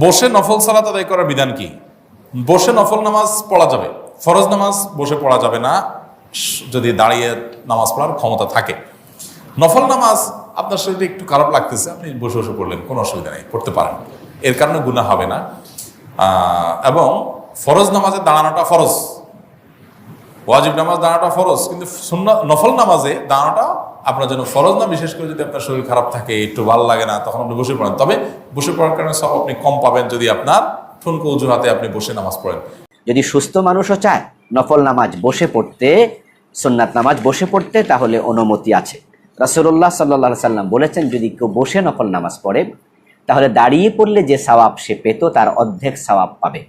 বসে নফল সালাত আদায় করার বিধান কি? বসে নফল নামাজ পড়া যাবে। ফরজ নামাজ বসে পড়া যাবে না। যদি দাঁড়িয়ে নামাজ পড়ার ক্ষমতা থাকে। নফল নামাজ আপনার শরীরে একটু খারাপ লাগতেছে, আপনি বসে বসে পড়লেন, কোনো অসুবিধা নেই, পড়তে পারেন। এর কারণে গুণা হবে না। এবং ফরজ নামাজে দাঁড়ানোটা ফরজ। ওয়াজিব নামাজ দাঁড়াটা ফরজ, কিন্তু নফল নামাজে দাঁড়াটা আপনার জন্য ফরজ না বিশেষ করে যদি আপনার শরীর খারাপ থাকে একটু ভালো লাগে না তখন আপনি বসে পড়েন। তবে বসে পড়ার কারণে সব আপনি কম পাবেন যদি আপনার ঠুনকো অজুহাতে আপনি বসে নামাজ পড়েন। যদি সুস্থ মানুষও চায় নফল নামাজ বসে পড়তে সুন্নাত নামাজ বসে পড়তে তাহলে অনুমতি আছে। রাসুল্লাহ সাল্লা সাল্লাম বলেছেন যদি কেউ বসে নফল নামাজ পড়ে তাহলে দাঁড়িয়ে পড়লে যে সওয়াব সে পেত তার অর্ধেক সওয়াব পাবে।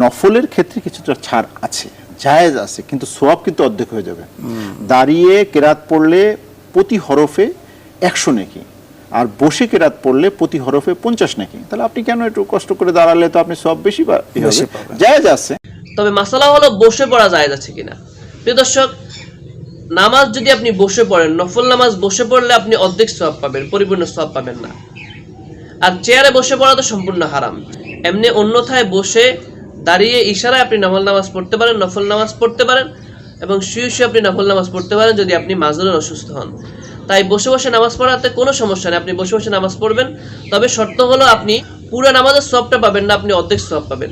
নফলের ক্ষেত্রে কিছুটা ছাড় আছে। জায়েজ আছে কিন্তু সোয়াব কিন্তু অর্ধেক হয়ে যাবে। দাঁড়িয়ে কেরাত পড়লে প্রতি হরফে একশো নেকি আর বসে কেরাত পড়লে প্রতি হরফে পঞ্চাশ নেকি। তাহলে আপনি কেন একটু কষ্ট করে দাঁড়ালে তো আপনি সব বেশি। জায়েজ আছে। তবে মাসালা হলো বসে পড়া যায় যাচ্ছে কিনা। প্রিয় দর্শক নামাজ যদি আপনি বসে পড়েন নফল নামাজ বসে পড়লে আপনি অর্ধেক সব পাবেন পরিপূর্ণ সব পাবেন না। আর চেয়ারে বসে পড়া তো সম্পূর্ণ হারাম। এমনি অন্যথায় বসে দাঁড়িয়ে ইশারায় আপনি নফল নামাজ পড়তে পারেন, নফল নামাজ পড়তে পারেন এবং শুয়ে শুয়ে আপনি নফল নামাজ পড়তে পারেন যদি আপনি মাজুরের অসুস্থ হন। তাই বসে বসে নামাজ পড়াতে কোনো সমস্যা নেই। আপনি বসে বসে নামাজ পড়বেন, তবে শর্ত হলো আপনি পুরো নামাজের সবটা পাবেন না, আপনি অর্ধেক সব পাবেন।